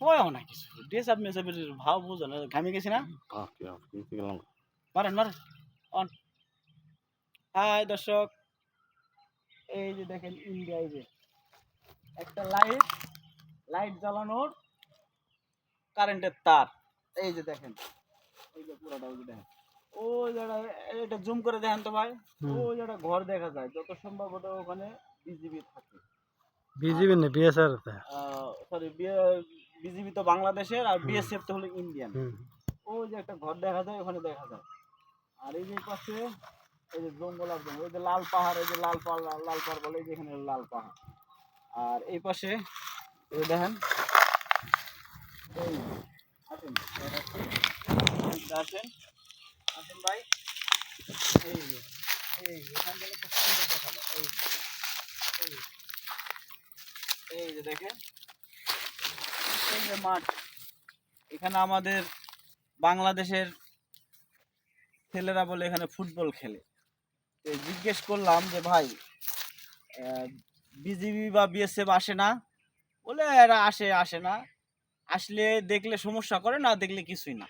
হয় না কিছু ড্রেস আপ মেসআপের ভাব বুঝো না ঘামে গেছি না মারেন মারেন অন হাই দর্শক এই যে দেখেন ইন্ডিয়া এই যে একটা লাইট লাইট জ্বালানোর কারেন্টের তার এই যে দেখেন এই যে পুরোটা ওই যে দেখেন ওই জায়গা এটা জুম করে দেখেন তো ভাই ওই জায়গা ঘর দেখা যায় যত সম্ভব ওটা ওখানে বিজিবি থাকে বিজিবি না বিএসআর সরি বিজিবি তো বাংলাদেশের আর বিএসএফ তো হলো ইন্ডিয়ান ওই যে একটা ঘর দেখা যায় ওখানে দেখা যায়। আর এই যে পাশে এই যে জঙ্গল আর জঙ্গল ওই যে লাল পাহাড় এই যে লাল পাহাড় লাল পাহাড় বলে এই যে এখানে লাল পাহাড়। আর এই পাশে এই দেখেন এই আসেন আসেন আসেন ভাই এই যে এই এখান থেকে খুব সুন্দর দেখা যায় এই। এই যে দেখেন মাঠ। এখানে আমাদের বাংলাদেশের ছেলেরা বলে এখানে ফুটবল খেলে। জিজ্ঞেস করলাম যে, ভাই বিজিবি বা বিএসএফ আসে না? বলে, এরা আসে আসে না। আসলে দেখলে সমস্যা করে, না দেখলে কিছুই না।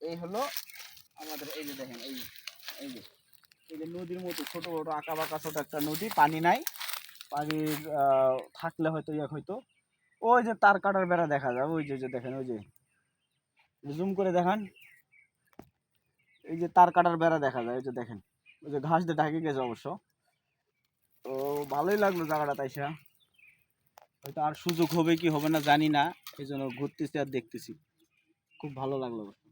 এই হলো আমাদের, এই যে দেখেন, এই এই যে এই যে নদীর মতো ছোটো বড়ো আঁকা বাঁকা ছোটো একটা নদী। পানি নাই। পানির থাকলে হয়তো ইয়ে হয়তো ওই যে তার কাটার বেড়া দেখা যায়, ওই যে যে দেখেন, ওই যে। জুম করে দেখান। এই যে তার কাটার বেড়া দেখা যায়, ওই যে দেখেন। ওই যে ঘাস দিয়ে ঢাকে গেছে অবশ্য। তো ভালোই লাগল জায়গাটা তাইসা হয়তো আর সুযোগ হবে কি হবে না জানি না, এই জন্য ঘুরতেছি আর দেখতেছি। খুব ভালো লাগল।